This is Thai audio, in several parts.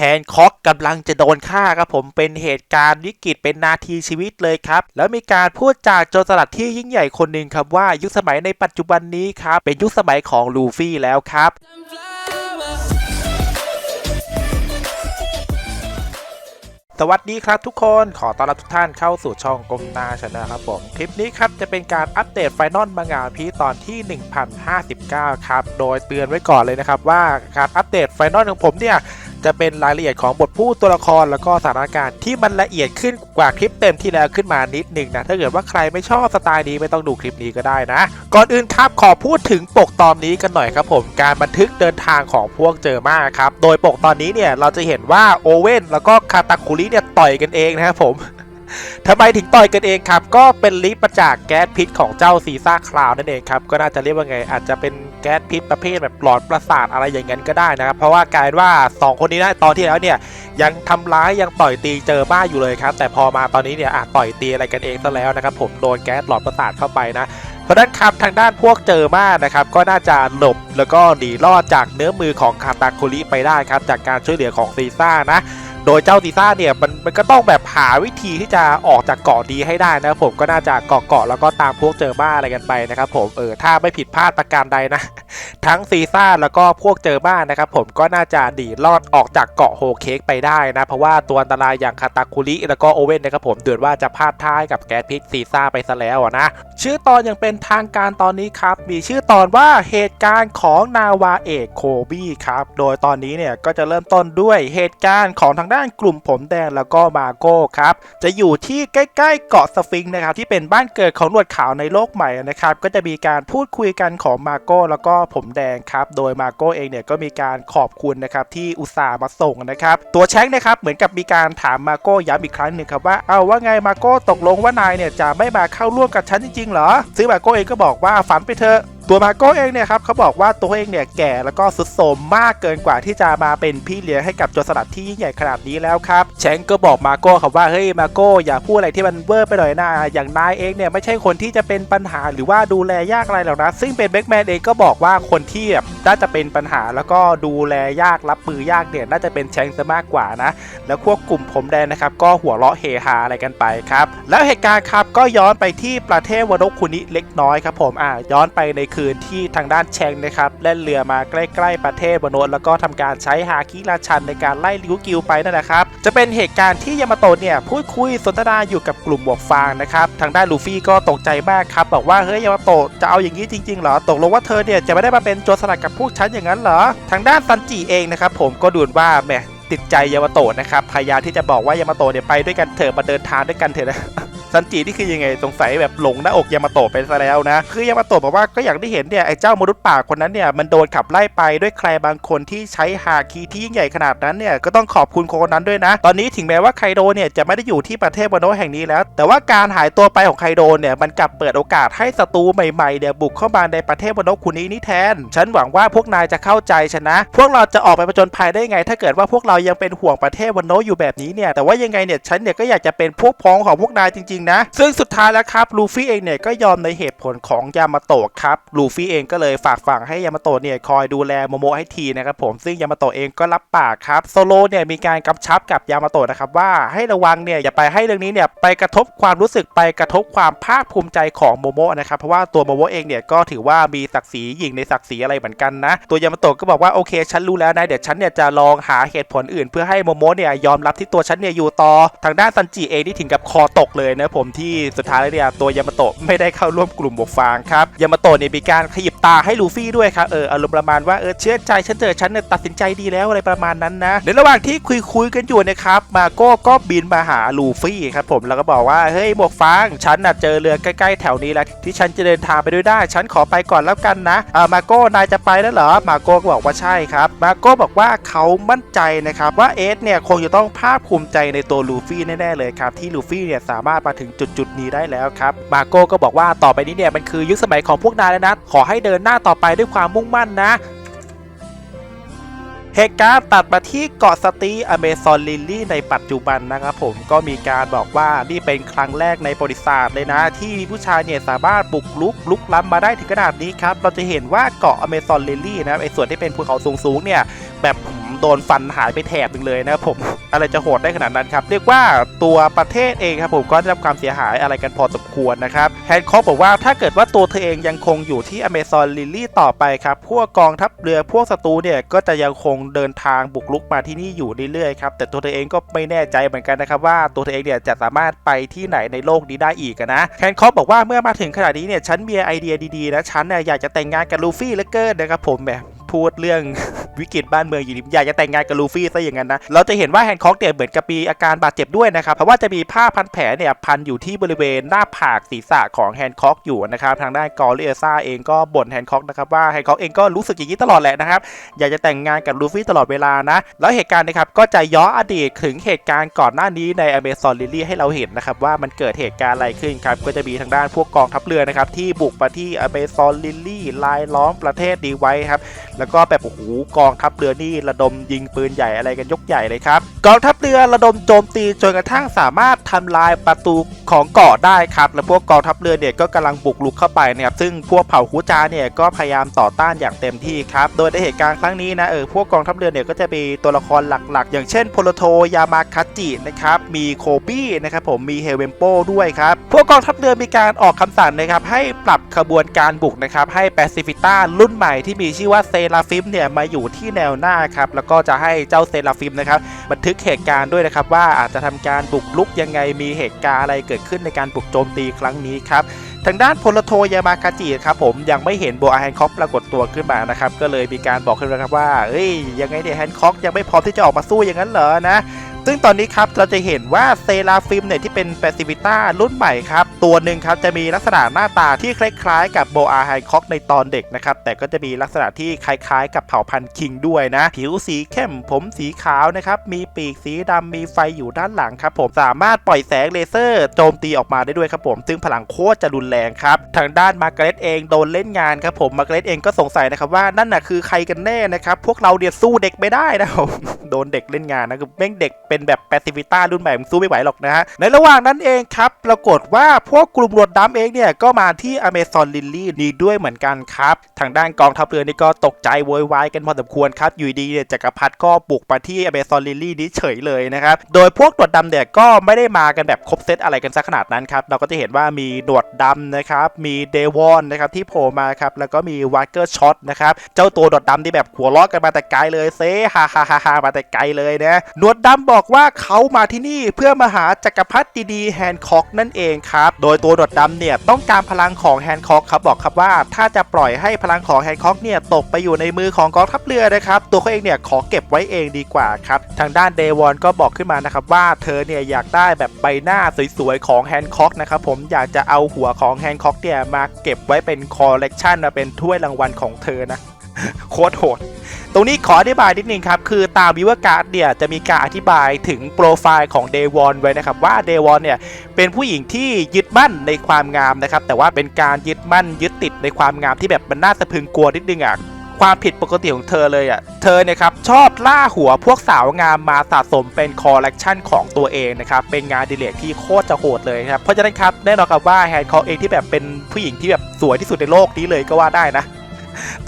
แฮนค็อกกำลังจะโดนฆ่าครับผมเป็นเหตุการณ์วิกฤตเป็นนาทีชีวิตเลยครับ แล้วมีการพูดจากโจรสลัดที่ยิ่งใหญ่คนหนึ่งครับว่ายุคสมัยในปัจจุบันนี้ครับเป็นยุคสมัยของลูฟี่แล้วครับสวัสดีครับทุกคนขอต้อนรับทุกท่านเข้าสู่ช่องกลมนาชนะครับผม คลิปนี้ครับจะเป็นการอัปเดตไฟนอลมังงะพีตอนที่ 1059 ครับ โดยเตือนไว้ก่อนเลยนะครับว่าการอัปเดตไฟนอลของผมเนี่ย จะเป็นรายละเอียดของบทพูดตัวละครแล้วก็สถานการณ์ที่มันละเอียดขึ้นกว่าคลิปเต็มที่แล้วขึ้นมานิดหนึ่งนะถ้าเกิดว่าใครไม่ชอบสไตล์นี้ไม่ต้องดูคลิปนี้ก็ได้นะ ก่อนอื่นครับขอพูดถึงปกตอนนี้กันหน่อยครับผมการบันทึกเดินทางของพวกเจอมาครับโดยปกตอนนี้เนี่ยเราจะเห็นว่าโอเว่นแล้วก็คาตาคุริเนี่ยต่อยกันเองนะครับผม ทำไมถึงต่อยกันเองครับ ก็เป็นลิปมาจากแก๊สพิษของเจ้าซีซ่าคลาวนั่นเองครับ ก็น่าจะเรียกว่าไง อาจจะเป็นแก๊สพิษประเภทแบบหลอดประสาทอะไรอย่างนั้นก็ได้นะครับ เพราะว่ากลายว่า 2 คนนี้นะตอนที่แล้วเนี่ยยังทำร้ายยังต่อยตีเจอบ้าอยู่เลยครับ แต่พอมาตอนนี้เนี่ยอะต่อยตีอะไรกันเองซะแล้วนะครับผมโดนแก๊สหลอดประสาทเข้าไปนะเพราะนั้นครับทางด้านพวกเจอมานะครับก็น่าจะหลบแล้วก็หนีรอดจากเนื้อมือของคาตาคุริไปได้ครับจากการช่วยเหลือของซีซ่านะ โดยเจ้าซีซ่าเนี่ยมันมันก็ต้องแบบหาวิธีที่จะออกจากเกาะดีให้ได้นะผมก็น่าจะเกาะเกาะแล้วก็ตามพวกเจอบ้าอะไรกันไปนะครับผมเออถ้าไม่ผิดพลาดประการใดนะ ทั้งซีซ่าแล้วก็พวกเจอบ้านะครับผมก็น่าจะหนีรอดออกจากเกาะโฮเค้กไปได้นะ เพราะว่าตัวอันตรายอย่างคาตาคุริแล้วก็โอเว่นนะครับผมเดือดว่าจะพลาดท่ายกับแก๊สพิษซีซ่าไปซะแล้วนะ ชื่อตอนยังเป็นทางการตอนนี้ครับ มีชื่อตอนว่าเหตุการณ์ของนาวาเอกโคบี้ครับโดยตอนนี้เนี่ยก็จะเริ่มต้นด้วยเหตุการณ์ของทางด้านานกลุ่มผมแดงแล้วก็มาโก้ครับจะอยู่ที่ใกล้ๆเกาะสฟิงค์นะครับที่เป็นบ้านเกิดของหนวดขาวในโลกใหม่นะครับก็จะมีการพูดคุยกันของมาโก้แล้วก็ผมแดงครับโดยมาโก้เองเนี่ยก็มีการขอบคุณนะครับที่อุตส่าห์มาส่งนะครับตัวแชงนะครับเหมือนกับมีการถามมาโก้ย้ำอีกครั้งหนึ่งครับว่าเอาว่าไงมาโก้ตกลงว่านายเนี่ยจะไม่มาเข้าร่วมกับฉันจริงๆเหรอซึ่งมาโก้เองก็บอกว่าฝันไปเถอะ ตัวมาโก้เองเนี่ยครับเขาบอกว่าตัวเองเนี่ยแก่แล้วก็สุดโทมมากเกินกว่าที่จะมาเป็นพี่เลี้ยงให้กับโจรสลัดที่ยิ่งใหญ่ขนาดนี้แล้วครับแชงก็บอกมาโก้ครับว่าเฮ้ยมาโก้อย่าพูดอะไรที่มันเวอร์ไปหน่อยนะอย่างนายเองเนี่ยไม่ใช่คนที่จะเป็นปัญหาหรือว่าดูแลยากอะไรหรอกนะซึ่งเป็นแบ็กแมนเองก็บอกว่าคนที่แบบน่าจะเป็นปัญหาแล้วก็ดูแลยากรับมือยากเนี่ยน่าจะเป็นแชงซะมากกว่านะแล้วพวกกลุ่มผมแดงนะครับก็หัวเราะเฮฮาอะไรกันไปครับแล้วเหตุการณ์ครับก็ย้อนไปที่ประเทศวานกคุนิเล็กน้อยครับผมอ่าย้อนไปในคนที่ทางด้านแชงนะครับแล่นเรือมาใกล้ๆประเทศวานแล้วก็ทำการใช้ฮาคิราชันในการไล่ลิวกิวไปนั่นแหละครับจะเป็นเหตุการณ์ที่ยามาโตะเนี่ยพูดคุยสนทนาอยู่กับกลุ่มหมวกฟางนะครับทางด้านลูฟี่ก็ตกใจมากครับบอกว่าเฮ้ยยามาโตะจะเอาอย่างนี้จริงๆเหรอตกลงว่าเธอเนี่ยจะไม่ได้มาเป็นโจรสลัดกับพวกฉันอย่างนั้นเหรอทางด้านซันจิเองนะครับผมก็ดูว่าแหมติดใจยามาโตะนะครับพยายามที่จะบอกว่ายามาโตะเนี่ยไปด้วยกันเถอะมาเดินทางด้วยกันเถอะนะ ซันจินี่คือยังไงสงสัยแบบหลงหน้าอกยามาโตะไปซะแล้วนะ คือยามาโตะบอกว่าก็อย่างที่เห็นเนี่ยไอ้เจ้ามนุษย์ป่าคนนั้นเนี่ยมันโดนขับไล่ไปด้วยใครบางคนที่ใช้ฮาคีที่ยิ่งใหญ่ขนาดนั้นเนี่ยก็ต้องขอบคุณคนนั้นด้วยนะ ตอนนี้ถึงแม้ว่าไคโดเนี่ยจะไม่ได้อยู่ที่ประเทศวานโนแห่งนี้แล้ว แต่ว่าการหายตัวไปของไคโดเนี่ยมันกลับเปิดโอกาสให้ศัตรูใหม่ๆเนี่ยบุกเข้ามาในประเทศวานโนคุนี้นี่แทน ฉันหวังว่าพวกนายจะเข้าใจฉันนะ พวกเราจะออกไปผจญภัยได้ไง ถ้าเกิดว่าพวกเรายังเป็นห่วงประเทศวานโนอยู่แบบนี้เนี่ยแต่ว่ายังไงเนี่ยฉันเนี่ยก็อยากจะเป็นพวกพ้องของพวกนายจริงๆนะ ซึ่งสุดท้ายแล้วครับลูฟี่เองเนี่ยก็ยอมในเหตุผลของยามาโตะครับลูฟี่เองก็เลยฝากฝังให้ยามาโตะเนี่ยคอยดูแลโมโมะให้ทีนะครับผมซึ่งยามาโตะเองก็รับปากครับโซโลเนี่ยมีการกำชับกับยามาโตะนะครับว่าให้ระวังเนี่ยอย่าไปให้เรื่องนี้เนี่ยไปกระทบความรู้สึกไปกระทบความภาคภูมิใจของโมโมะนะครับเพราะว่าตัวโมโมะเองเนี่ยก็ถือว่ามีศักดิ์ศรีหญิงในศักดิ์ศรีอะไรเหมือนกันนะ ตัวยามาโตะก็บอกว่าโอเคฉันรู้แล้วนะเดี๋ยวฉันเนี่ยจะลองหาเหตุผลอื่น เพื่อให้โมโมะเนี่ยยอมรับที่ตัวฉันเนี่ยอยู่ต่อทางด้านซันจิเองที่ถึงกับคอตกเลยนะผมที่สุดท้ายแล้วเนี่ยตัวยามาโตะไม่ได้เข้าร่วมกลุ่มบวกฟางครับยามาโตะเนี่ยมีการขยิบตาให้ลูฟี่ด้วยครับเอออารมณ์ประมาณว่าเออเชื่อใจฉันเจอฉันเนี่ยตัดสินใจดีแล้วอะไรประมาณนั้นนะในระหว่างที่คุยคุยกันอยู่นะครับมาโก้ก็บินมาหาลูฟี่ครับผมแล้วก็บอกว่าเฮ้ยหมวกฟางฉันน่ะเจอเรือใกล้ๆแถวนี้แล้วที่ฉันจะเดินทางไปด้วยได้ ฉันขอไปก่อนแล้วกันนะอ่ามาโก้นายจะไปแล้วเหรอมาโก้ก็บอกว่าใช่ครับมาโก้บอกว่าเขามั่นใจนะครับว่าเอสเนี่ยคงจะต้องภาคภูมิใจในตัวลูฟี่แน่ๆเลยครับที่ลูฟี่เนี่ยสามารถมาถึงจุดๆนี้ได้แล้วครับมาโก้ก็บอกว่าต่อไปนี้เนี่ยมันคือยุคสมัยของพวกนายแล้วนะ ขอให้เดินหน้าต่อไปด้วยความมุ่งมั่นนะเหตุการณ์ตัดมาที่เกาะสตีอเมซอนลิลลี่ในปัจจุบันนะครับผมก็มีการบอกว่านี่เป็นครั้งแรกในประวัติศาสตร์เลยนะ ที่ผู้ชายเนี่ยสามารถบุกลุกลุกล้ำมาได้ถึงขนาดนี้ครับ เราจะเห็นว่าเกาะอเมซอนลิลลี่นะไอ้ส่วนที่เป็นภูเขาสูงๆเนี่ยแบบ โดนฟันหายไปแถบหนึ่งเลยนะครับผมอะไรจะโหดได้ขนาดนั้นครับ เรียกว่าตัวประเทศเองครับผมก็ได้รับความเสียหายอะไรกันพอสมควรนะครับแฮนคอกบอกว่าถ้าเกิดว่าตัวเธอเองยังคงอยู่ที่อเมซอนลิลลี่ต่อไปครับ พวกกองทัพเรือพวกศัตรูเนี่ยก็จะยังคงเดินทางบุกลุกมาที่นี่อยู่เรื่อยๆครับแต่ตัวเธอเองก็ไม่แน่ใจเหมือนกันนะครับว่าตัวเธอเองเนี่ยจะสามารถไปที่ไหนในโลกนี้ได้อีกนะแฮนคอกบอกว่าเมื่อมาถึงขนาดนี้เนี่ยฉันมีไอเดียดีๆนะฉันเนี่ยอยากจะแต่งงานกับลูฟี่เหลือเกินนะครับผมแบบ พูดเรื่องวิกฤตบ้านเมืองอยู่ดีอยากจะแต่งงานกับลูฟี่ซะอย่างนั้นนะ เราจะเห็นว่าแฮนคอกเนี่ยเหมือนกับมีอาการบาดเจ็บด้วยนะครับ เพราะว่าจะมีผ้าพันแผลเนี่ยพันอยู่ที่บริเวณหน้าผากศีรษะของแฮนคอกอยู่นะครับ ทางด้านกอริเอซ่าเองก็บ่นแฮนคอกนะครับว่าแฮนคอกเองก็รู้สึกอย่างนี้ตลอดแหละนะครับ อยากจะแต่งงานกับลูฟี่ตลอดเวลานะ แล้วเหตุการณ์นะครับก็จะย้อนอดีตถึงเหตุการณ์ก่อนหน้านี้ในอเมซอนลิลลี่ให้เราเห็นนะครับว่ามันเกิดเหตุการณ์อะไรขึ้นครับ ก็จะมีทางด้านพวกกองทัพเรือนะครับที่บุกมาที่อเมซอนลิลลี่ลายล้อมประเทศดีไว้ครับแล้วก็แบบโอ้โหกองทัพเรือนี่ระดมยิงปืนใหญ่อะไรกันยกใหญ่เลยครับกองทัพเรือระดมโจมตีจนกระทั่งสามารถทำลายประตูของเกาะได้ครับและพวกกองทัพเรือเนี่ยก็กำลังบุกลุกเข้าไปนะครับซึ่งพวกเผ่าคูจาเนี่ยก็พยายามต่อต้านอย่างเต็มที่ครับโดยในเหตุการณ์ครั้งนี้นะเออพวกกองทัพเรือเนี่ยก็จะมีตัวละครหลักๆ อย่างเช่นโพลโทยามาคาจินะครับมีโคบี้นะครับผมมีเฮเวมโปด้วยครับพวกกองทัพเรือมีการออกคำสั่งนะครับให้ปรับขบวนการบุกนะครับให้แปซิฟิต้ารุ่นใหม่ที่มีชื่อว่าเซราฟิมเนี่ยมาอยู่ที่แนวหน้าครับแล้วก็จะให้เจ้าเซราฟิมนะครับบันทึกเหตุการณ์ด้วยนะครับว่าอาจจะทำการบุกลุกยังไงมีเหตุการณ์อะไรเกิดขึ้นในการบุกโจมตีครั้งนี้ครับทางด้านพลโทยามาคาจิครับผมยังไม่เห็นโบอาแฮนคอกปรากฏตัวขึ้นมานะครับก็เลยมีการบอกขึ้นมาครับว่าเอ้ยยังไงเนี่ยแฮนคอกยังไม่พร้อมที่จะออกมาสู้อย่างนั้นเหรอนะ ซึ่งตอนนี้ครับเราจะเห็นว่าเซราฟิมเนี่ยที่เป็นแปซิฟิต้ารุ่นใหม่ครับ ตัวหนึ่งครับจะมีลักษณะหน้าตาที่คล้ายๆ กับโบอาไฮคอกในตอนเด็กนะครับ แต่ก็จะมีลักษณะที่คล้ายๆ กับเผ่าพันธุ์คิงด้วยนะ ผิวสีเข้มผมสีขาวนะครับ มีปีกสีดำมีไฟอยู่ด้านหลังครับผมสามารถปล่อยแสงเลเซอร์โจมตีออกมาได้ด้วยครับผม ซึ่งพลังโคตรจะรุนแรงครับทางด้านมาร์กเร็ตเองโดนเล่นงานครับผมมาร์กเร็ตเองก็สงสัยนะครับว่านั่นน่ะคือใครกันแน่นะครับพวกเราเนี่ยสู้เด็กไม่ได้นะครับโดนเด็กเล่นงานนะคือแม่งเด็กเป็นแบบแปซิฟิต้ารุ่นใหม่มึงสู้ไม่ไหวหรอกนะฮะ ในระหว่างนั้นเองครับปรากฏว่าพวกกลุ่มรวดดำเองเนี่ย ก็มาที่อเมซอนลิลลี่นี้ด้วยเหมือนกันครับ ทางด้านกองทัพเรือนี่ก็ตกใจโวยวายกันพอสมควรครับ อยู่ดีเนี่ยจักรพรรดิก็บุกมาที่อเมซอนลิลลี่นี้เฉยเลยนะครับ โดยพวกหนวดดำเนี่ยก็ไม่ได้มากันแบบครบเซตอะไรกันสักขนาดนั้นครับ เราก็จะเห็นว่ามีหนวดดำนะครับ มีเดวอนนะครับที่โผล่มาครับ แล้วก็มีวาร์เกอร์ช็อตนะครับ เจ้าตัวหนวดดำที่แบบหัวล้อกันมาแต่ไกลเลยเซฮ่าฮ่าฮ่าฮ่ามาแต่ไกลเลยนะ หนวดดำบอกว่าเขามาที่นี่เพื่อมาหาจักรพรรดิดีแฮนคอกนั่นเองครับ โดยตัวหนวดดำเนี่ยต้องการพลังของแฮนคอกครับบอกครับว่า ถ้าจะปล่อยให้พลังของแฮนคอกเนี่ยตกไปอยู่ในมือของกองทัพเรือนะครับตัวเขาเองเนี่ยขอเก็บไว้เองดีกว่าครับทางด้านเดวอนก็บอกขึ้นมานะครับว่าเธอเนี่ยอยากได้แบบใบหน้าสวยๆของแฮนคอกนะครับผมอยากจะเอาหัวของแฮนคอกเนี่ยมาเก็บไว้เป็นคอลเลกชันมาเป็นถ้วยรางวัลของเธอนะโคตรโหด ตรงนี้ขออธิบายนิดนึงครับ คือตามวิวการ์ดเนี่ยจะมีการอธิบายถึงโปรไฟล์ของเดวอนไว้นะครับ ว่าเดวอนเนี่ยเป็นผู้หญิงที่ยึดมั่นในความงามนะครับ แต่ว่าเป็นการยึดมั่นยึดติดในความงามที่แบบมันน่าสะพึงกลัวนิดนึงอะความผิดปกติของเธอเลยอะ เธอเนี่ยครับชอบล่าหัวพวกสาวงามมาสะสมเป็นคอลเลกชันของตัวเองนะครับ เป็นงานดิเลกที่โคตรจะโหดเลยครับ เพราะฉะนั้นครับแน่นอนครับว่าแฮนด์คอเองที่แบบเป็นผู้หญิงที่แบบสวยที่สุดในโลกนี้เลยก็ว่าได้นะ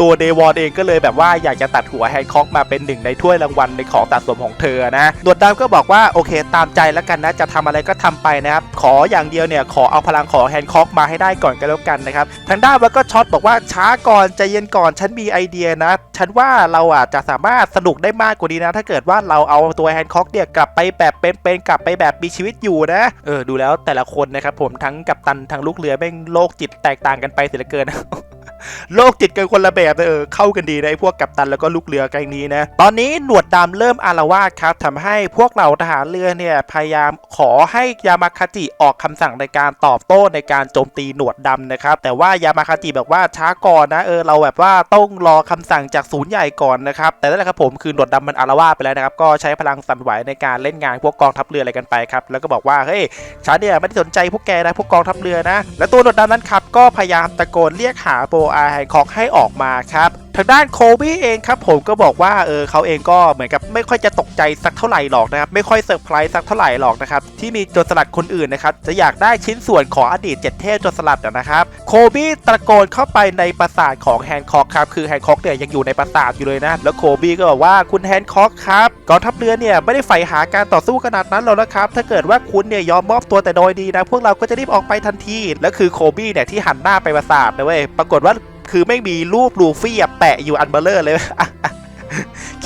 ตัวเดวอนเองก็เลยแบบว่าอยากจะตัดหัวแฮนด์คอกมาเป็นหนึ่งในถ้วยรางวัลในของสะสมของเธอนะหนวดดำก็บอกว่าโอเคตามใจแล้วกันนะจะทำอะไรก็ทำไปนะครับขออย่างเดียวเนี่ยขอเอาพลังของแฮนด์คอกมาให้ได้ก่อนก็แล้วกันนะครับทางด้านวก็ช็อตบอกว่าช้าก่อนใจเย็นก่อนฉันมีไอเดียนะ ฉันว่าเราอะจะสามารถสนุกได้มากกว่านี้นะ ถ้าเกิดว่าเราเอาตัวแฮนด์คอกเนี่ยกลับไปแบบเป็นๆกลับไปแบบมีชีวิตอยู่นะเออดูแล้วแต่ละคนนะครับผมทั้งกัปตันทั้งลูกเรือแม่งโลกจิตแตกต่างกันไปเสียเหลือเกิน โลกจิตกันคนละแบบเออเข้ากันดีนะไอ้พวกกัปตันแล้วก็ลูกเรือแก๊งนี้นะตอนนี้หนวดดำเริ่มอารวาสครับทำให้พวกเหล่าทหารเรือเนี่ยพยายามขอให้ยามาคาจิออกคำสั่งในการตอบโต้ในการโจมตีหนวดดำนะครับแต่ว่ายามาคาจิบอกว่าช้าก่อนนะเออเราแบบว่าต้องรอคำสั่งจากศูนย์ใหญ่ก่อนนะครับแต่นั่นแหละครับผมคือหนวดดำมันอารวาสไปแล้วนะครับก็ใช้พลังสั่นไหวในการเล่นงานพวกกองทัพเรืออะไรกันไปครับแล้วก็บอกว่าเฮ้ยฉันเนี่ยไม่ได้สนใจพวกแกนะพวกกองทัพเรือนะ และตัวหนวดดำนั้นครับก็พยายามตะโกนเรียกหาโบอาไฮคอกให้ออกมาครับทางด้านโคบี้เองครับผมก็บอกว่าเออเขาเองก็เหมือนกับไม่ค่อยจะตกใจสักเท่าไหร่หรอกนะครับไม่ค่อยเซอร์ไพรส์สักเท่าไหร่หรอกนะครับที่มีโจรสลัดคนอื่นนะครับจะอยากได้ชิ้นส่วนของอดีตเจ็ดเทพโจรสลัดนะครับโคบี้ตะโกนเข้าไปในปราสาทของแฮนคอกครับคือแฮนคอกเนี่ยยังอยู่ในปราสาทอยู่เลยนะแล้วโคบี้ก็บอกว่าคุณแฮนคอกครับกองทัพเรือเนี่ยไม่ได้ใฝ่หาการต่อสู้ขนาดนั้นหรอกนะครับถ้าเกิดว่าคุณเนี่ยยอมมอบตัวแต่โดยดีนะพวกเราก็จะรีบออกไปทันทีแล้วคือโคบี้เนี่ยที่หันหน้าไปปราสาทนะเว้ยปรากฏว่า คือไม่มีรูปลูฟี่แปะอยู่อันเบลเลอร์เลย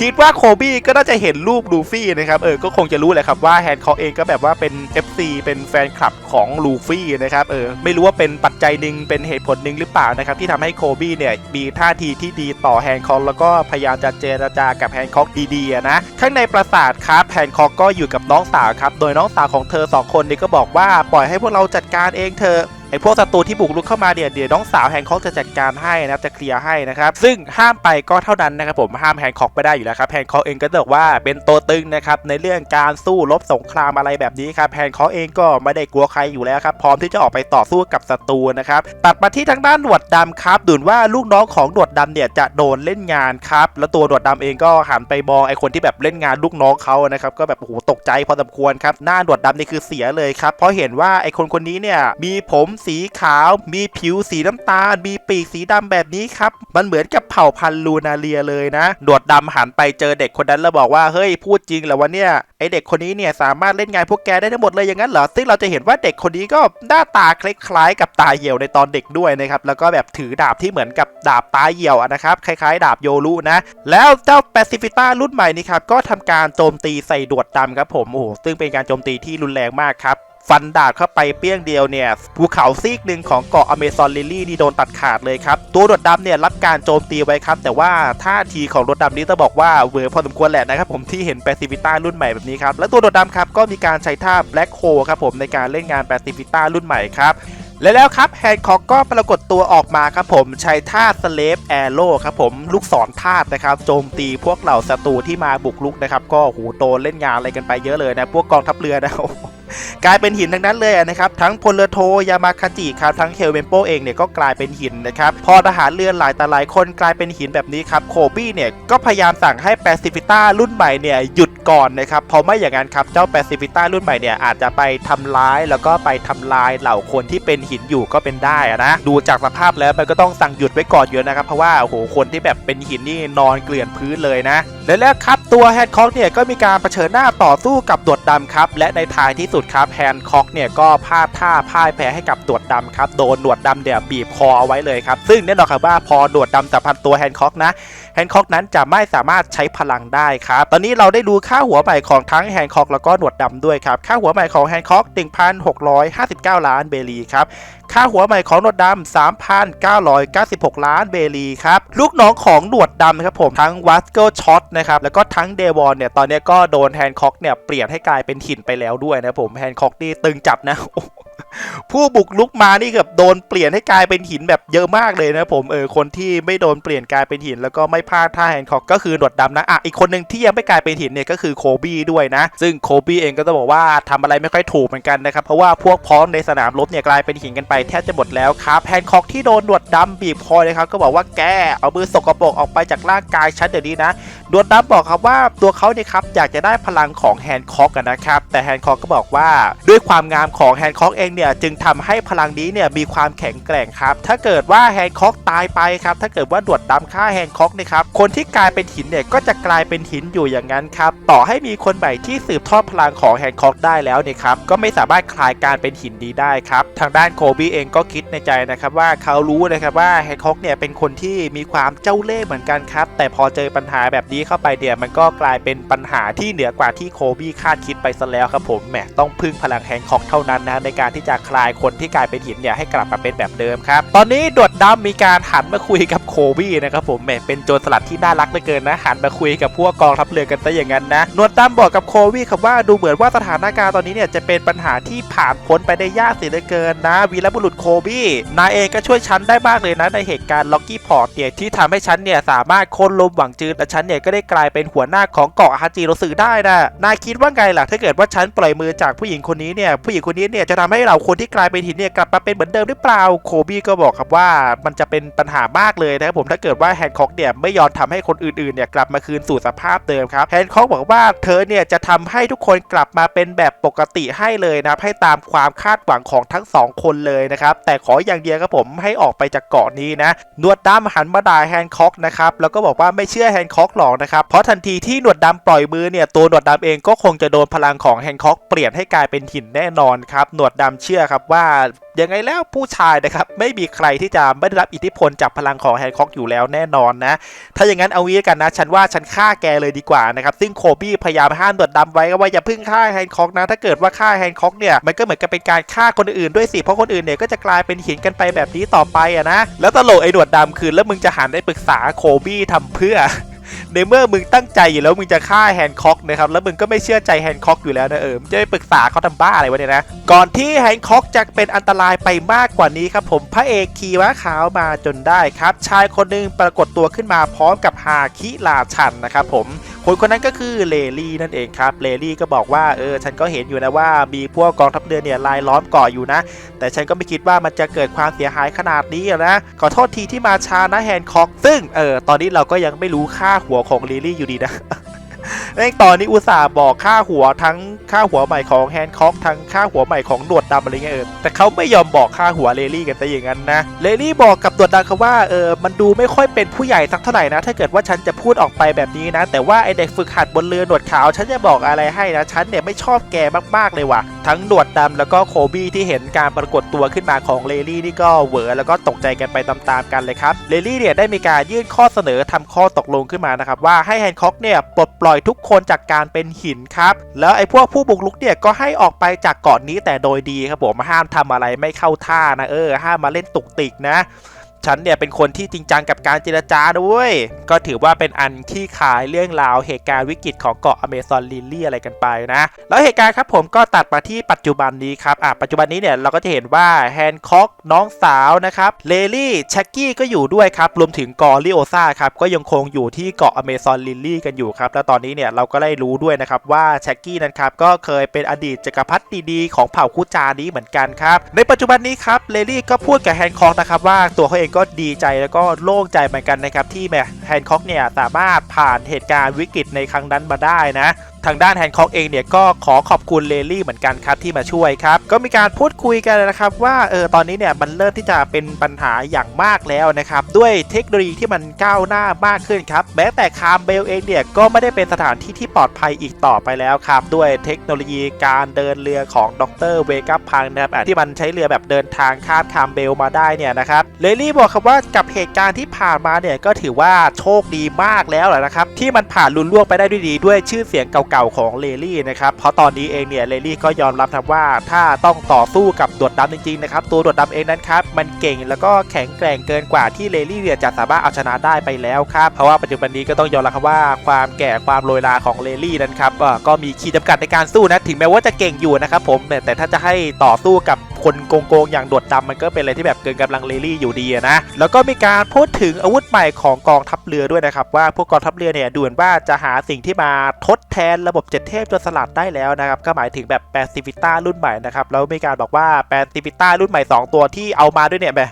คิดว่าโคบี้ก็น่าจะเห็นรูปลูฟี่นะครับ เออ ก็คงจะรู้แหละครับว่าแฮนคอกเองก็แบบว่าเป็น FC เป็นแฟนคลับของลูฟี่นะครับ เออ ไม่รู้ว่าเป็นปัจจัยหนึ่งเป็นเหตุผลหนึ่งหรือเปล่านะครับ ที่ทำให้โคบี้เนี่ยมีท่าทีที่ดีต่อแฮนคอกแล้วก็พยายามจะเจรจากับแฮนคอกดีๆนะ ข้างในปราสาทครับแฮนคอกก็อยู่กับน้องสาวครับ โดยน้องสาวของเธอสองคนนี้ก็บอกว่าปล่อยให้พวกเราจัดการเองเถอะ อ้พวกศัตรูที่บุกรุกเข้ามาเนี่ยเดี๋ยวน้องสาวแฮนคอกจะจัดการให้นะครับจะเคลียร์ให้นะครับซึ่งห้ามไปก็เท่านั้นนะครับผมห้ามแฮนคอกไม่ได้อยู่แล้วครับแฮนคอกเองก็บอกว่าเป็นตัวตึงนะครับในเรื่องการสู้รบสงครามอะไรแบบนี้ครับแฮนคอกเองก็ไม่ได้กลัวใครอยู่แล้วครับพร้อมที่จะออกไปต่อสู้กับศัตรูนะครับตัดมาที่ทางด้านหนวดดำครับดูนว่าลูกน้องของหนวดดำเนี่ยจะโดนเล่นงานครับแล้วตัวหนวดดำเองก็หันไปมองไอ้คนที่แบบเล่นงานลูกน้องเขานะครับก็แบบโอ้โหตกใจพอสมควรครับหน้าหนวดดำนี่คือเสียเลยครับเพราะเห็นว่าไอ้คนคนนี้เนี่ยมีผมสีขาว มีผิวสีน้ำตาล มีปีกสีดำแบบนี้ครับ มันเหมือนกับเผ่าพันธุ์ลูนาเลียเลยนะ หนวดดำหันไปเจอเด็กคนนั้นแล้วบอกว่า เฮ้ย พูดจริงเหรอวะเนี่ย ไอเด็กคนนี้เนี่ยสามารถเล่นงานพวกแกได้ทั้งหมดเลยอย่างนั้นเหรอ ซึ่งเราจะเห็นว่าเด็กคนนี้ก็หน้าตาคล้ายๆกับตาเหี่ยวในตอนเด็กด้วยนะครับ แล้วก็แบบถือดาบที่เหมือนกับดาบตาเหี่ยวนะครับ คล้ายๆ ดาบโยรุนะ แล้วเจ้าแปซิฟิต้ารุ่นใหม่นี่ครับ ก็ทำการโจมตีใส่ดวดดำครับผม โอ้โห ซึ่งเป็นการโจมตีที่รุนแรงมากครับ ฟันดาบเข้าไปเปี้ยงเดียวเนี่ยภูเขาซีกหนึ่งของเกาะอเมซอนลิลี่นี่โดนตัดขาดเลยครับ ตัวรถดำเนี่ยรับการโจมตีไว้ครับ แต่ว่าท่าทีของรถดำนี้ต้องบอกว่าเวอร์พอสมควรแหละนะครับผมที่เห็นแปซิฟิต้ารุ่นใหม่แบบนี้ครับ และตัวรถดำครับก็มีการใช้ท่าแบล็คโฮครับผมในการเล่นงานแปซิฟิต้ารุ่นใหม่ครับและแล้วครับแฮนคอกก็ปรากฏตัวออกมาครับผมใช้ท่าสเลฟแอโร่ครับผมลูกศรธาตุนะครับโจมตีพวกเหล่าศัตรูที่มาบุกรุกนะครับ ก็โหโดนเล่นงานอะไรกันไปเยอะเลยนะ พวกกองทัพเรือนะ กลายเป็นหินทั้งนั้นเลยนะครับทั้งพลเรือโทยามาคาจิครับทั้งเฮลเมนโปเองเนี่ยก็กลายเป็นหินนะครับพอทหารเรือหลายต่หลายคนกลายเป็นหินแบบนี้ครับโคบี้เนี่ยก็พยายามสั่งให้แปซิฟิต้ารุ่นใหม่เนี่ยหยุดก่อนนะครับเพราะไม่อย่างนั้นครับเจ้าแปซิฟิต้ารุ่นใหม่เนี่ยอาจจะไปทำร้ายแล้วก็ไปทำลายเหล่าคนที่เป็นหินอยู่ก็เป็นได้นะดูจากสภาพแล้วมันก็ต้องสั่งหยุดไว้ก่อนอยู่นะครับเพราะว่าโอ้โหคนที่แบบเป็นหินนี่นอนเกลื่อนพื้นเลยนะและแล้วครับตัวแฮนคอกเนี่ยก็มีการเผชิญหน้าต่อสู้กับดวดดำครับและในท้ายที่สุดครับแฮนคอกเนี่ยก็พลาดท่าพ่ายแพ้ให้กับดวดดำครับโดนดวดดำเนี่ยบีบคอเอาไว้เลยครับซึ่งแน่นอนครับว่าพอดวดดำสัมพันตัวแฮนคอกนะแฮนคอกนั้นจะไม่สามารถใช้พลังได้ครับ ตอนนี้เราได้ดูค่าหัวใหม่ของทั้งแฮนคอกแล้วก็หนวดดำด้วยครับ ค่าหัวใหม่ของแฮนคอก1,659 ล้านเบลีครับ ค่าหัวใหม่ของหนวดดำ3,996 ล้านเบลีครับ ลูกน้องของหนวดดำครับผม ทั้งวัสเกิลช็อตนะครับ แล้วก็ทั้งเดวอนเนี่ย ตอนนี้ก็โดนแฮนคอกเนี่ยเปลี่ยนให้กลายเป็นหินไปแล้วด้วยนะผมแฮนคอกนี่ตึงจับนะ ผู้บุกลุกมานี่เกือบโดนเปลี่ยนให้กลายเป็นหินแบบเยอะมากเลยนะผมเออคนที่ไม่โดนเปลี่ยนกลายเป็นหิน แล้วก็ไม่พลาดท่าแฮนคอกก็คือหนวดดำนะอะอีกคนหนึ่งที่ยังไม่กลายเป็นหินเนี่ยก็คือโคบี้ด้วยนะ ซึ่งโคบี้เองก็ต้องบอกว่าทำอะไรไม่ค่อยถูกเหมือนกันนะครับเพราะว่าพวกพ้องในสนามรบเนี่ยกลายเป็นหินกันไปแทบจะหมดแล้วครับแฮนคอกที่โดนหนวดดำบีบคอเลยครับก็บอกว่าแกเอามือสกปรกออกไปจากร่างกายฉันเดี๋ยวนี้นะดวดดำบอกครับว่าตัวเขาเนี่ยครับอยากจะได้พลังของแฮนคอกกันนะครับแต่แฮนคอกก็บอกว่าด้วยความงามของแฮนคอกเองเนี่ยจึงทำให้พลังนี้เนี่ยมีความแข็งแกร่งครับ ถ้าเกิดว่าแฮนคอกตายไปครับถ้าเกิดว่าดวดดำฆ่าแฮนคอกนี่ยครับคนที่กลายเป็นหินเนี่ยก็จะกลายเป็นหินอยู่อย่างนั้นครับต่อให้มีคนใหม่ที่สืบทอดพลังของแฮนคอกได้แล้วเนี่ยครับก็ไม่สามารถคลายการเป็นหินดีได้ครับทางด้านโคบี้เองก็คิดในใจนะครับว่าเขารู้นะครับว่าแฮนคอกเนี่ยเป็นคนที่มีความเจ้าเล่ห์เหมือนกันครับแต่พอเจอปัญหาแบบนี้เข้าไปเนี่ยมันก็กลายเป็นปัญหาที่เหนือกว่าที่โคบี้คาดคิดไปซะแล้วครับผมแหมต้องพึ่งพลังแฮนคอกเท่านั้นนะในการที่จะคลายคนที่กลายเป็นหินเนี่ยให้กลับมาเป็นแบบเดิมครับ ตอนนี้ดวดดำมีการหันมาคุยกับโคบี้นะครับผมแหมเป็นโจรสลัดที่น่ารักเหลือเกินนะ หันมาคุยกับพวกกองทัพเรือกันซะอย่างนั้นนะนวดดำบอกกับโคบี้ครับว่าดูเหมือนว่าสถานการณ์ตอนนี้เนี่ยจะเป็นปัญหาที่ผ่านพ้นไปได้ยากเสียเหลือเกินนะวีรบุรุษโคบี้นายเองก็ช่วยฉันได้มากเลยนะในเหตุการณ์ล็อกกี้พอร์ตเนี่ยที่ทำให้ฉันเนี่ยสามารถโค่นลมหวังจืดและฉันเนี่ยก็ได้กลายเป็นหัวหน้าของเกาะฮาจิโรสึได้นะนายคิดว่าไงล่ะถ้าเกิดว่าฉันปล่อยมือจากผู้หญิงคนนี้เนี่ยผู้หญิงคนนี้เนี่ยจะทำให้เหล่าล่าคนที่กลายเป็นหินเนี่ยกลับมาเป็นเหมือนเดิมหรือเปล่าโคบี้ก็บอกครับว่ามันจะเป็นปัญหามากเลยนะครับผมถ้าเกิดว่าแฮนด์คอกเนี่ยไม่ยอมทำให้คนอื่นๆเนี่ยกลับมาคืนสู่สภาพเดิมครับแฮนด์คอกบอกว่าเธอเนี่ยจะทำให้ทุกคนกลับมาเป็นแบบปกติให้เลยนะให้ตามความคาดหวังของทั้งสองคนเลยนะครับแต่ขออย่างเดียวครับผมให้ออกไปจากเกาะนี้นะหนวดดำหันมาด่าแฮนด์คอกนะครับแล้วก็บอกว่าไม่เชื่อแฮนด์คอกหรอกนะครับเพราะทันทีที่หนวดดำปล่อยมือเนี่ยตัวหนวดดำเองก็คงจะโดนพลังของแฮนด์คอกเปลี่ยนให้กลายเป็นหินแน่นอนครับหนวดดำเชื่อครับว่ายังไงแล้วผู้ชายนะครับไม่มีใครที่จะไม่ได้รับอิทธิพลจากพลังของแฮนค็อกอยู่แล้วแน่นอนนะถ้าอย่างนั้นเอางี้กันนะ ฉันว่าฉันฆ่าแกเลยดีกว่านะครับซึ่งโคบี้พยายามห้ามหนวดดำไว้ก็ว่าอย่าเพิ่งฆ่าแฮนค็อกนะถ้าเกิดว่าฆ่าแฮนค็อกเนี่ยมันก็เหมือนกับเป็นการฆ่าคนอื่นด้วยสิเพราะคนอื่นเนี่ยก็จะกลายเป็นหินกันไปแบบนี้ต่อไปอะนะแล้วตลกไอ้หนวดดำคือแล้วมึงจะหันได้ปรึกษาโคบี้ทำเพื่อ ในเมื่อมึงตั้งใจอยู่แล้วมึงจะฆ่าแฮนค็อกนะครับแล้วมึงก็ไม่เชื่อใจแฮนค็อกอยู่แล้วนะเออมึงจะไปปรึกษาเขาทำบ้าอะไรวะเนี่ยนะก่อนที่แฮนค็อกจะเป็นอันตรายไปมากกว่านี้ครับผมพระเอกขี่ม้าขาวมาจนได้ครับ ชายคนหนึงปรากฏตัวขึ้นมาพร้อมกับฮาคิลาชันนะครับผม คนคนนั้นก็คือเลลี่นั่นเองครับเลลี่ก็บอกว่าเออฉันก็เห็นอยู่นะว่ามีพวกกองทัพเรือเนี่ยลายล้อมเกาะอยู่นะ แต่ฉันก็ไม่คิดว่ามันจะเกิดความเสียหายขนาดนี้นะขอโทษทีที่มาช้านะแฮนคอกซึ่งเออตอนนี้เราก็ยังไม่รู้ค่าหัวของเลลี่อยู่ดีนะ แม่งตอนนี้อุตส่าห์บอกค่าหัวทั้งค่าหัวใหม่ของแฮนค็อกทั้งค่าหัวใหม่ของหนวดดำอะไรเงี้ยเออแต่เขาไม่ยอมบอกค่าหัวเลลี่กันแต่อย่างนั้นนะเลลี่บอกกับหนวดดำเขาว่าเออมันดูไม่ค่อยเป็นผู้ใหญ่สักเท่าไหร่นะ ถ้าเกิดว่าฉันจะพูดออกไปแบบนี้นะ แต่ว่าไอเด็กฝึกหัดบนเรือหนวดขาวฉันจะบอกอะไรให้นะฉันเนี่ยไม่ชอบแกมากๆเลยว่ะทั้งหนวดดำแล้วก็โคบี้ที่เห็นการปรากฏตัวขึ้นมาของเลลี่นี่ก็เหวอแล้วก็ตกใจกันไปตามๆกันเลยครับเลลี่เนี่ยได้มีการยื่นข้อเสนอทำข้อตกลงขึ้นมานะครับว่าให้แฮนค็อกเนี่ยปลดปล่อยทุกคนจากการเป็นหินครับ แล้วไอ้พวกผู้บุกรุกเนี่ยก็ให้ออกไปจากเกาะนนี้แต่โดยดีครับผมห้ามทำอะไรไม่เข้าท่านะเออห้ามมาเล่นตุกติกนะ ฉันเนี่ยเป็นคนที่จริงจังกับการเจรจาด้วย ก็ถือว่าเป็นอันที่ขายเรื่องราวเหตุการณ์วิกฤตของเกาะอเมซอนลิลลี่อะไรกันไปนะ แล้วเหตุการณ์ครับผมก็ตัดมาที่ปัจจุบันนี้ครับอะปัจจุบันนี้เนี่ยเราก็จะเห็นว่าแฮนค็อกน้องสาวนะครับเลลี่แช็กกี้ก็อยู่ด้วยครับรวมถึงกอริโอซาครับก็ยังคงอยู่ที่เกาะอเมซอนลิลลี่กันอยู่ครับแล้วตอนนี้เนี่ยเราก็ได้รู้ด้วยนะครับว่าแช็กกี้นั้นครับก็เคยเป็นอดีตจักรพรรดิดีๆของเผ่าคูจานี้เหมือนกันครับในปัจจุบันนี้ครับเลลี่ก็พูดกับแฮนค็อกนะครับว่าตัวเขาเองก็ดีใจแล้วก็โล่งใจเหมือนกันนะครับที่แมแฮนค็อกเนี่ยสามารถผ่านเหตุการณ์วิกฤตในครั้งนั้นมาได้นะ ทางด้านแฮนค็อกเองเนี่ยก็ขอขอบคุณเลลี่เหมือนกันครับที่มาช่วยครับ ก็มีการพูดคุยกันนะครับว่าเออตอนนี้เนี่ยมันเริ่มที่จะเป็นปัญหาอย่างมากแล้วนะครับ ด้วยเทคโนโลยีที่มันก้าวหน้ามากขึ้นครับแม้แต่คาร์มเบลเองเนี่ยก็ไม่ได้เป็นสถานที่ที่ปลอดภัยอีกต่อไปแล้วครับ ด้วยเทคโนโลยีการเดินเรือของดรเวกัพพังนะครับที่มันใช้เรือแบบเดินทางข้ามคาร์มเบลมาได้เนี่ยนะครับเลลี่บอกครับว่ากับเหตุการณ์ที่ผ่านมาเนี่ยก็ถือว่าโชคดีมากแล้วแหละนะครับที่มันผ่านลุล่วงไปได้ด้วยดีด้วยชื่อเสียงเก่า่าของเลลี่นะครับเพราะตอนนี้เองเนี่ยเลลี่ก็ยอมรับครับว่าถ้าต้องต่อสู้กับดวดดำจริงๆนะครับตัวดวดดำเองนั้นครับมันเก่งแล้วก็แข็งแกร่งเกินกว่าที่เลลี่เนี่ยจะสามารถเอาชนะได้ไปแล้วครับเพราะว่าปัจจุบันนี้ก็ต้องยอมรับครับว่าความแก่ความโรยราของเลลี่นั้นครับก็มีขีดจำกัดในการสู้นะถึงแม้ว่าจะเก่งอยู่นะครับผมแต่ถ้าจะให้ต่อสู้กับ คนโกงๆอย่างโดดดำมันก็เป็นอะไรที่แบบเกินกำลังเลลี่อยู่ดีนะแล้วก็มีการพูดถึงอาวุธใหม่ของกองทัพเรือด้วยนะครับว่าพวกกองทัพเรือเนี่ยดูเหมือนว่าจะหาสิ่งที่มาทดแทนระบบเจ็ดเทพจนสลัดได้แล้วนะครับก็หมายถึงแบบแปซิฟิต้ารุ่นใหม่นะครับแล้วมีการบอกว่าแปซิฟิต้ารุ่นใหม่ 2 ตัวที่เอามาด้วยเนี่ยแบบ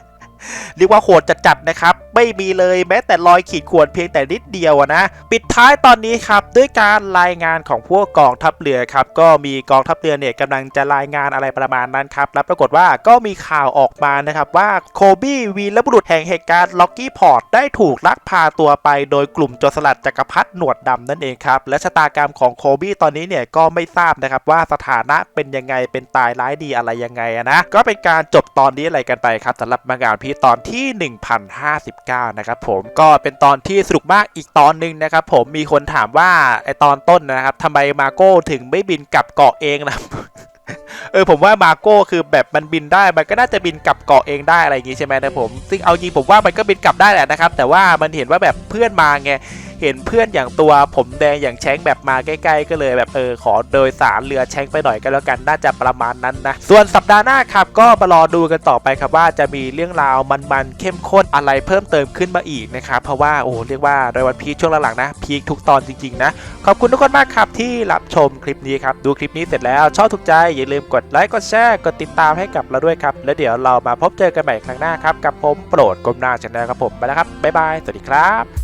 เรียกว่าโหดจัดๆนะครับ ไม่มีเลยแม้แต่รอยขีดข่วนเพียงแต่นิดเดียวอะนะ ปิดท้ายตอนนี้ครับด้วยการรายงานของพวกกองทัพเรือครับก็มีกองทัพเรือเนี่ยกำลังจะรายงานอะไรประมาณนั้นครับแล้วปรากฏว่าก็มีข่าวออกมานะครับว่าโคบี้วีรบุรุษแห่งเหตุการณ์ล็อกกี้พอร์ตได้ถูกลักพาตัวไปโดยกลุ่มโจรสลัดจักรพรรดิหนวดดำนั่นเองครับและชะตากรรมของโคบี้ตอนนี้เนี่ยก็ไม่ทราบนะครับว่าสถานะเป็นยังไงเป็นตายร้ายดีอะไรยังไงอะนะก็เป็นการจบตอนนี้อะไรกันไปครับสำหรับมังงะพีตอนที่ 1059 นะครับผมก็เป็นตอนที่สนุกมากอีกตอนหนึ่งนะครับผมมีคนถามว่าไอตอนต้นนะครับทำไมมาโก้ถึงไม่บินกลับเกาะเองนะเออผมว่ามาโก้คือแบบมันบินได้มันก็น่าจะบินกลับเกาะเองได้อะไรอย่างงี้ใช่ไหมนะผมซึ่งเอาจริงผมว่ามันก็บินกลับได้แหละนะครับ แต่ว่ามันเห็นว่าแบบเพื่อนมาไง เห็นเพื่อนอย่างตัวผมแดงอย่างแชงแบบมาใกล้ ๆ ก็เลยแบบเออขอโดยสารเรือแชงไปหน่อยก็แล้วกันน่าจะประมาณนั้นนะ ส่วนสัปดาห์หน้าครับก็มารอดูกันต่อไปครับว่าจะมีเรื่องราวมันๆเข้มข้นอะไรเพิ่มเติมขึ้นมาอีกนะครับเพราะว่าโอ้เรียกว่าโดยวันพีชช่วงหลังๆนะ พีคทุกตอนจริงๆนะขอบคุณทุกคนมากครับที่รับชมคลิปนี้ครับดูคลิปนี้เสร็จแล้วชอบถูกใจอย่าลืมกดไลค์กดแชร์กดติดตามให้กับเราด้วยครับแล้วเดี๋ยวเรามาพบเจอกันใหม่ครั้งหน้าครับกับผมโปรดก้มหน้าชแนลครับผมไปแล้วครับบ๊ายบายสวัสดีครับ